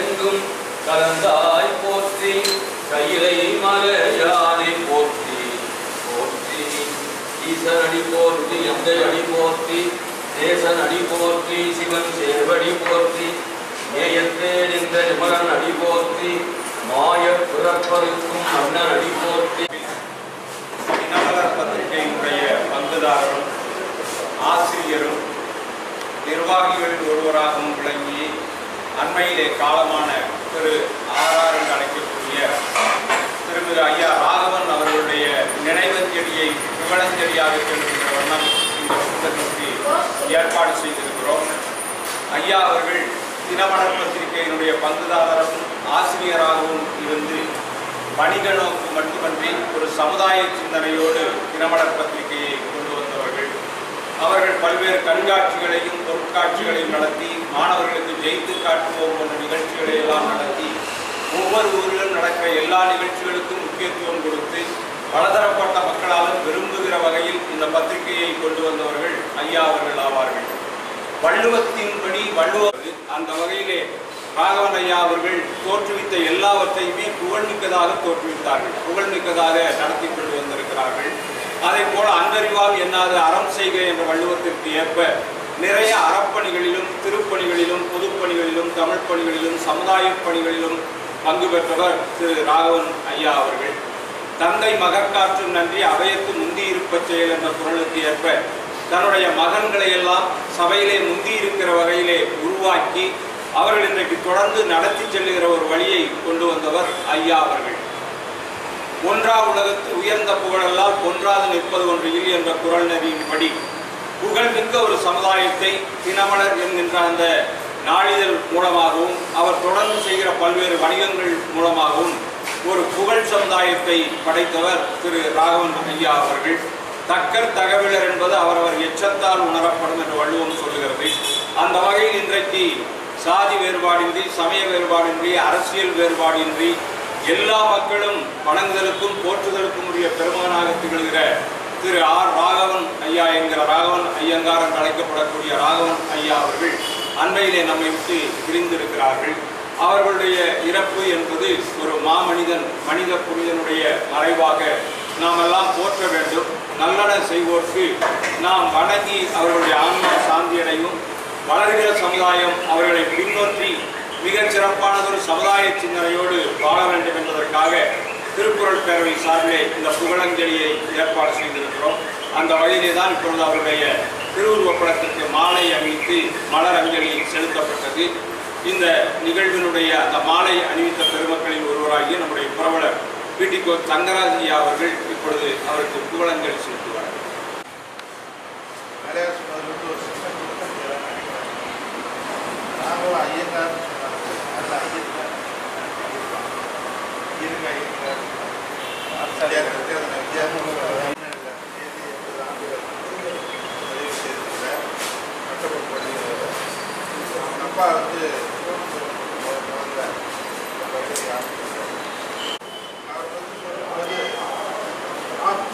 எங்கும் கலந்தாய் போற்றி கையிலை மலையானை போற்றி போற்றி ஈசன் அடி போற்றி எந்த அடி போற்றி தேசன் அடி போற்றி சிவன் சேவடி போற்றி நேயத்தே நின்ற நிமலன் அடி போற்றி மாய பிறப்பருக்கும் மன்னன் அடி போற்றி தினமலர் பத்திரிகையினுடைய பங்குதாரரும் ஆசிரியரும் நிர்வாகிகளில் ஒருவராகவும் விளங்கி அண்மையிலே காலமான திரு ஆர்ஆர் என்று அழைக்கக்கூடிய திருமிகு ஐயா ராகவன் அவர்களுடைய நினைவஞ்சலியை புகழஞ்சலியாக செல்கின்ற வண்ணம் இந்த கூட்டத்திற்கு ஏற்பாடு செய்திருக்கிறோம். ஐயா அவர்கள் தினமலர் பத்திரிகையினுடைய பங்குதாரரும் ஆசிரியராகவும் இருந்து வணிக நோக்கு மட்டுமன்றி ஒரு சமுதாய சிந்தனையோடு தினமலர் பத்திரிகையை அவர்கள் பல்வேறு கண்காட்சிகளையும் பொருட்காட்சிகளையும் நடத்தி மாணவர்களுக்கு ஜெயித்து காட்டுவோம் போன்ற நிகழ்ச்சிகளை எல்லாம் நடத்தி ஒவ்வொரு ஊரிலும் நடக்கிற எல்லா நிகழ்ச்சிகளுக்கும் முக்கியத்துவம் கொடுத்து பலதரப்பட்ட மக்களாலும் விரும்புகிற வகையில் இந்த பத்திரிகையை கொண்டு வந்தவர்கள் ஐயா அவர்கள் ஆவார்கள். வள்ளுவத்தின்படி வள்ளுவ அந்த வகையிலே ராகவன் ஐயா அவர்கள் தோற்றுவித்த எல்லாவற்றையுமே புகழ்மிக்கதாக தோற்றுவித்தார்கள். புகழ்மிக்கதாக நடத்தி கொண்டு வந்திருக்கிறார்கள். அதே போல அன்பறிவால் என்னாது அறம் செய்க என்ற வள்ளுவத்திற்கு ஏற்ப நிறைய அறப்பணிகளிலும் திருப்பணிகளிலும் பொதுப்பணிகளிலும் தமிழ் பணிகளிலும் சமுதாய பணிகளிலும் பங்கு பெற்றவர் திரு ராகவன் ஐயா அவர்கள். தந்தை மகற்காற்று நன்றி அவையத்து முந்தி இருப்பச் செயல் என்ற குரலுக்கு ஏற்ப தன்னுடைய மகன்களை எல்லாம் சபையிலே முந்தி இருக்கிற வகையிலே உருவாக்கி அவர்கள் இன்றைக்கு தொடர்ந்து நடத்தி செல்லுகிற ஒரு வழியை கொண்டு வந்தவர் ஐயா அவர்கள். ஒன்றா உலகத்தில் உயர்ந்த புகழெல்லாம் ஒன்றாது நிற்பது ஒன்று இல்லை என்ற குரல் நெறியின்படி புகழ்மிக்க ஒரு சமுதாயத்தை தினமலர் என்கின்ற அந்த நாளிதழ் மூலமாகவும் அவர் தொடர்ந்து செய்கிற பல்வேறு வணிகங்கள் மூலமாகவும் ஒரு புகழ் சமுதாயத்தை படைத்தவர் திரு ராகவன் ஐயா அவர்கள். தக்கர் தகவலர் என்பது அவரவர் எச்சத்தால் உணரப்படும் என்று வள்ளுவம் சொல்லுகிறது. அந்த வகையில் இன்றைக்கு சாதி வேறுபாடின்றி சமய வேறுபாடின்றி அரசியல் வேறுபாடின்றி எல்லா மக்களும் வணங்குதலுக்கும் போற்றுதலுக்கும் உரிய பெருமகனாக திகழ்கிற திரு ஆர் ராகவன் ஐயா என்கிற ராகவன் ஐயங்கார் என்று அழைக்கப்படக்கூடிய ராகவன் ஐயா அவர்கள் அண்மையிலே நம்மை விட்டு பிரிந்திருக்கிறார்கள் அவர்களுடைய இறப்பு என்பது ஒரு மாமனிதன் மனித புனிதனுடைய மறைவாக நாம் எல்லாம் போற்ற வேண்டும். நல்லன செய்வோர்க்கு நாம் வணங்கி அவர்களுடைய ஆன்மா சாந்தியடையும். வளர்கிற சமுதாயம் அவர்களை பின்னோற்றி மிகச் சிறப்பானதொரு சமுதாய சிந்தனையோடு வாழ வேண்டும் என்பதற்காக திருக்குறள் பேரவை சார்பிலே இந்த புகழஞ்சலியை ஏற்பாடு செய்திருக்கிறோம். அந்த வகையிலே தான் இப்பொழுது அவருடைய திருவுருவப் படத்திற்கு மாலை அணிவித்து மலர் அஞ்சலி செலுத்தப்பட்டது. இந்த நிகழ்வினுடைய அந்த மாலை அணிவித்த பெருமக்களில் ஒருவராகிய நம்முடைய புரவலர் பிடிகோ தங்கராஜியா அவர்கள் இப்பொழுது அவருக்கு புகழஞ்சலி செலுத்துவார் நிறையா சொன்னது வந்து ஒரு சின்ன குடும்பம் நினைக்கிறேன் நாங்களும் ஐயங்கார்னு சொன்னாங்க நல்ல ஐயங்கார் இருங்க ஐயங்கார் ஆச்சாரியார் வித்தியாசம் வித்தியாசம் தேதி எண்பது ஆண்டுகள் பதிவு செய்திருக்கிற கட்டப்பட்டு அப்பா வந்து முதல்ல அவர் வந்து சொல்லும்போது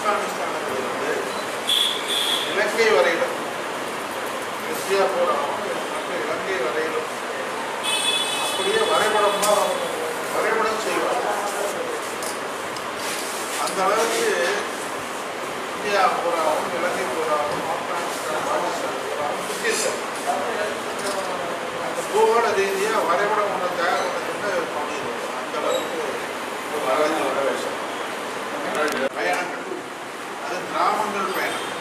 ஆப்கானிஸ்தானத்திலிருந்து இலங்கை வரையிலும் ரஷ்யா போகிறோம் மற்றும் இலங்கை வரையிலும் அப்படியே வரைபடமா வரைபடம் செய்வார் அந்த அளவுக்கு இந்தியா பூராவும் இலங்கை பூராவும் ஆப்கானிஸ்தான் பாகிஸ்தான் பூராவும் சுத்தியிருக்கார் அந்த பூகோள ரீதியாக வரைபடம் ஒன்று தயார் பண்ணதுன்னு பண்ணிடுவோம் அந்த அளவுக்கு ஒரு வரைஞ்ச வரவேஷம் விஷயம் ராமங்கள் பயணம்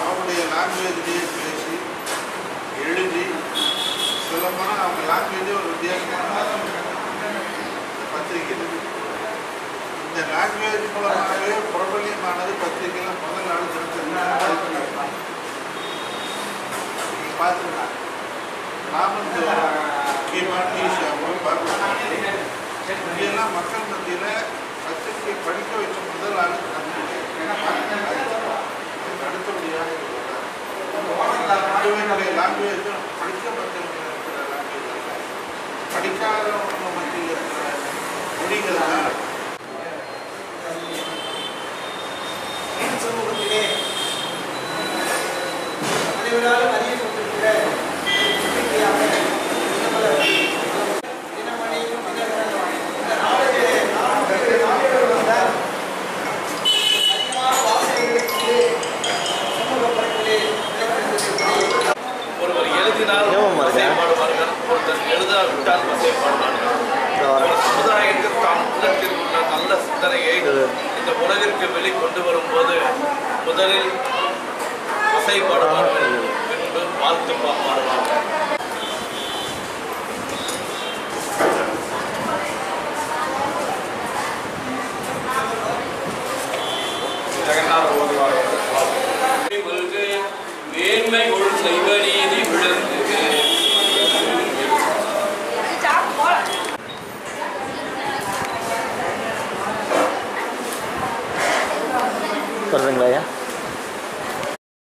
அவனுடைய லாங்குவேஜ்லேயே பேசி எழுதி சொல்லப்போனால் அவங்க லாங்குவேஜே ஒரு வித்தியாசமான பத்திரிகை இந்த லாங்குவேஜ் மூலமாகவே பிரபல்யமானது பத்திரிகையில் முதல் நாள் தினத்தந்தி நீங்கள் பார்த்துக்கலாம் ராமந்தோரம் ஈஷாவும் பார்க்கலாம் இதெல்லாம் மக்கள் மத்தியில் சத்துக்கு படிக்க வைச்ச முதல் ஆள் அடுத்தபடியாக இவருடைய லாங்குவேஜும் படிக்க இருக்கிற லாங்குவேஜ் படிக்காதவங்க மத்தியில் இருக்கிற மொழிகள் சமூகத்திலே அனைவராலும் எழுதினால் வசைப்பாடுவார்கள் ஒரு சமுதாயத்தில் தான் உள்ளத்தில் உள்ள நல்ல சிந்தனையை இந்த உலகிற்கு வெளிக்கொண்டு வரும்போது முதலில் வசைப்பாடுவார்கள் பின்பு வாழ்த்து பாடுவார்கள் ஜெகநாத ஓதுவார் மேன்மை செய்வ Thank you.